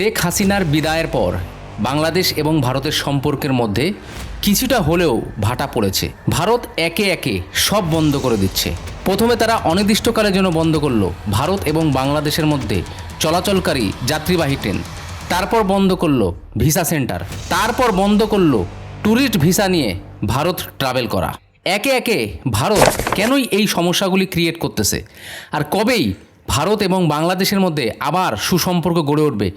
শেখ হাসিনার বিদায়ের পর বাংলাদেশ এবং ভারতের সম্পর্কের মধ্যে কিছুটা হলেও ভাটা পড়েছে। ভারত একে একে সব বন্ধ করে দিচ্ছে। প্রথমে তারা অনির্দিষ্টকালের জন্য বন্ধ করল ভারত এবং বাংলাদেশের মধ্যে চলাচলকারী যাত্রীবাহী ট্রেন। তারপর বন্ধ করল ভিসা সেন্টার। তারপর বন্ধ করল ট্যুরিস্ট ভিসা নিয়ে ভারত ট্রাভেল করা। একে একে ভারত কেনই এই সমস্যাগুলি ক্রিয়েট করতেছে? আর কবেই ভারত এবং বাংলাদেশের মধ্যে আবার সুসম্পর্ক গড়ে উঠবে।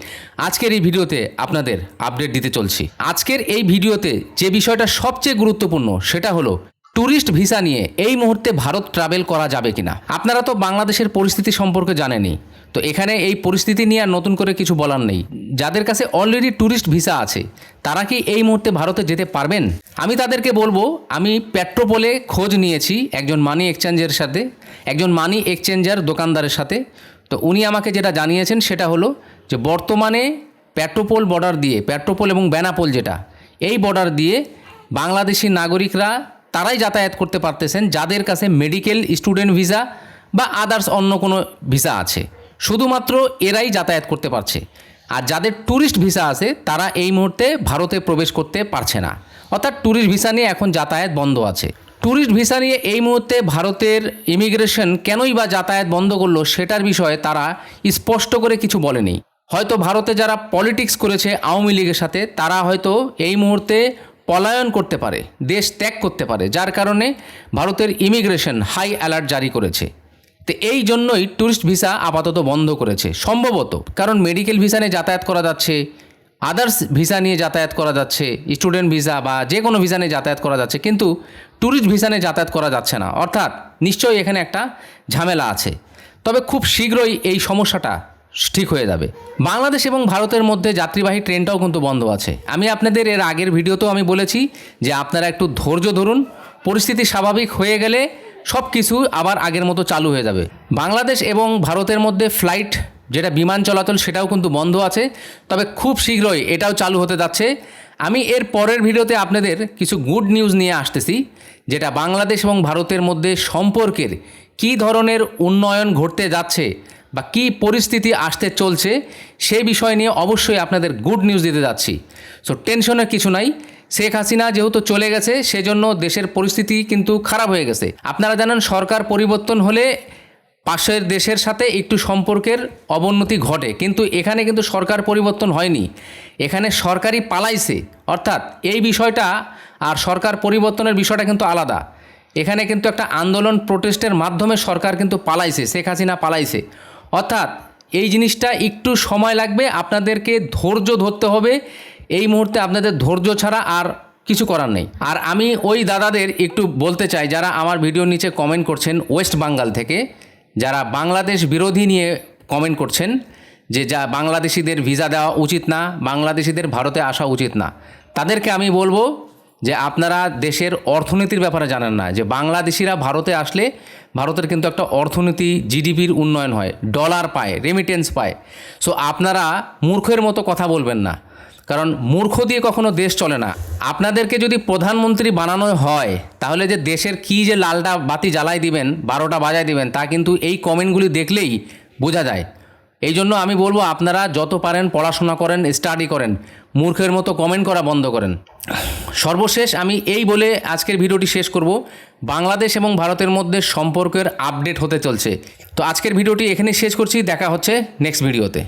আজকের এই ভিডিওতে আপনাদের আপডেট দিতে চলছি। আজকের এই ভিডিওতে যে বিষয়টা সবচেয়ে গুরুত্বপূর্ণ সেটা হলো ট্যুরিস্ট ভিসা নিয়ে এই মুহূর্তে ভারত ট্রাভেল করা যাবে কিনা? আপনারা তো বাংলাদেশের পরিস্থিতি সম্পর্কে জানেনই। তো এখানে এই পরিস্থিতি নিয়ে আর নতুন করে কিছু বলার নেই। যাদের কাছে অলরেডি ট্যুরিস্ট ভিসা আছে, তারা কি এই মুহূর্তে ভারতে যেতে পারবেন? আমি তাদেরকে বলব, আমি পেট্রোপোলে খোঁজ নিয়েছি একজন মানি এক্সচেঞ্জের সাথে, একজন মানি এক্সচেঞ্জার দোকানদারের সাথে। তো উনি আমাকে যেটা জানিয়েছেন সেটা হলো যে বর্তমানে পেট্রোপোল বর্ডার দিয়ে পেট্রোপোল এবং বেনাপোল যেটা, এই বর্ডার দিয়ে বাংলাদেশি নাগরিকরা তারাই যাতায়াত করতে পারতেছেন যাদের কাছে মেডিকেল স্টুডেন্ট ভিসা বা আদার্স অন্য কোনো ভিসা আছে। শুধুমাত্র এরাই যাতায়াত করতে পারছে। আর যাদের ট্যুরিস্ট ভিসা আছে, তারা এই মুহূর্তে ভারতে প্রবেশ করতে পারছে না। অর্থাৎ ট্যুরিস্ট ভিসা নিয়ে এখন যাতায়াত বন্ধ আছে। ট্যুরিস্ট ভিসা নিয়ে এই মুহূর্তে ভারতের ইমিগ্রেশন কেনই বা যাতায়াত বন্ধ করল সেটার বিষয়ে তারা স্পষ্ট করে কিছু বলেনি। হয়তো ভারতে যারা পলিটিক্স করেছে আওয়ামী লীগের সাথে, তারা হয়তো এই মুহূর্তে পলায়ন করতে পারে, দেশ ত্যাগ করতে পারে, যার কারণে ভারতের ইমিগ্রেশন হাই অ্যালার্ট জারি করেছে। তো এই জন্যই ট্যুরিস্ট ভিসা আপাতত বন্ধ করেছে, সম্ভবত। কারণ মেডিকেল ভিসা নিয়ে যাতায়াত করা যাচ্ছে আদার্স ভিসা নিয়ে যাতায়াত করা যাচ্ছে স্টুডেন্ট ভিসা বা যে কোনো ভিসা নিয়ে যাতায়াত করা যাচ্ছে, কিন্তু ট্যুরিস্ট ভিসা নিয়ে যাতায়াত করা যাচ্ছে না। অর্থাৎ নিশ্চয়ই এখানে একটা ঝামেলা আছে। তবে খুব শীঘ্রই এই সমস্যাটা ঠিক হয়ে যাবে। বাংলাদেশ এবং ভারতের মধ্যে যাত্রীবাহী ট্রেনটাও কিন্তু বন্ধ আছে। আমি আপনাদের এর আগের ভিডিওতেও আমি বলেছি যে আপনারা একটু ধৈর্য ধরুন, পরিস্থিতি স্বাভাবিক হয়ে গেলে সব কিছু আবার আগের মতো চালু হয়ে যাবে। বাংলাদেশ এবং ভারতের মধ্যে ফ্লাইট যেটা বিমান চলাচল সেটাও কিন্তু বন্ধ আছে, তবে খুব শীঘ্রই এটাও চালু হতে যাচ্ছে। আমি এর পরের ভিডিওতে আপনাদের কিছু গুড নিউজ নিয়ে আসতেছি, যেটা বাংলাদেশ এবং ভারতের মধ্যে সম্পর্কের কী ধরনের উন্নয়ন ঘটতে যাচ্ছে বা কী পরিস্থিতি আসতে চলছে সেই বিষয় নিয়ে অবশ্যই আপনাদের গুড নিউজ দিতে যাচ্ছি। সো টেনশনের কিছু নাই। শেখ হাসিনা যেহেতু চলে গেছে, সেজন্য দেশের পরিস্থিতি কিন্তু খারাপ হয়ে গেছে। আপনারা জানেন, সরকার পরিবর্তন হলে পাশের দেশের সাথে একটু সম্পর্কের অবনতি ঘটে। কিন্তু এখানে কিন্তু সরকার পরিবর্তন হয়নি। এখানে সরকারই পালাইছে। অর্থাৎ এই বিষয়টা আর সরকার পরিবর্তনের বিষয়টা কিন্তু আলাদা। এখানে কিন্তু একটা আন্দোলন প্রোটেস্টের মাধ্যমে সরকার কিন্তু পালাইছে, শেখ হাসিনা পালাইছে। অর্থাৎ এই জিনিসটা একটু সময় লাগবে, আপনাদেরকে ধৈর্য ধরতে হবে। এই মুহূর্তে আপনাদের ধৈর্য ছাড়া আর কিছু করার নেই। আর আমি ওই দাদাদের একটু বলতে চাই, যারা আমার ভিডিওর নিচে কমেন্ট করছেন ওয়েস্ট বেঙ্গল থেকে, যারা বাংলাদেশ বিরোধী নিয়ে কমেন্ট করছেন যে যা বাংলাদেশিদের ভিসা দেওয়া উচিত না, বাংলাদেশিদের ভারতে আসা উচিত না, তাদেরকে আমি বলব যে আপনারা দেশের অর্থনীতির ব্যাপারে জানেন না, যে বাংলাদেশিরা ভারতে আসলে ভারতের কিন্তু একটা অর্থনীতি জিডিপির উন্নয়ন হয়, ডলার পায় রেমিটেন্স পায়। সো আপনারা মূর্খের মতো কথা বলবেন না, কারণ মূর্খ দিয়ে কখনো দেশ চলে না। আপনাদেরকে যদি প্রধানমন্ত্রী বানানো হয়, তাহলে যে দেশের কী যে লালটা বাতি জ্বালাই দিবেন, বারোটা বাজায় দিবেন, তা কিন্তু এই কমেন্টগুলি দেখলেই বোঝা যায়। এই জন্য আমি বলব আপনারা যত পারেন, পড়াশোনা করেন স্টাডি করেন, মূর্খের মতো কমেন্ট করা বন্ধ করেন। সর্বশেষ আমি এই বলে আজকের ভিডিওটি শেষ করব। বাংলাদেশ এবং ভারতের মধ্যে সম্পর্কের আপডেট হতে চলছে। তো আজকের ভিডিওটি এখানে শেষ করছি, দেখা হচ্ছে নেক্সট ভিডিওতে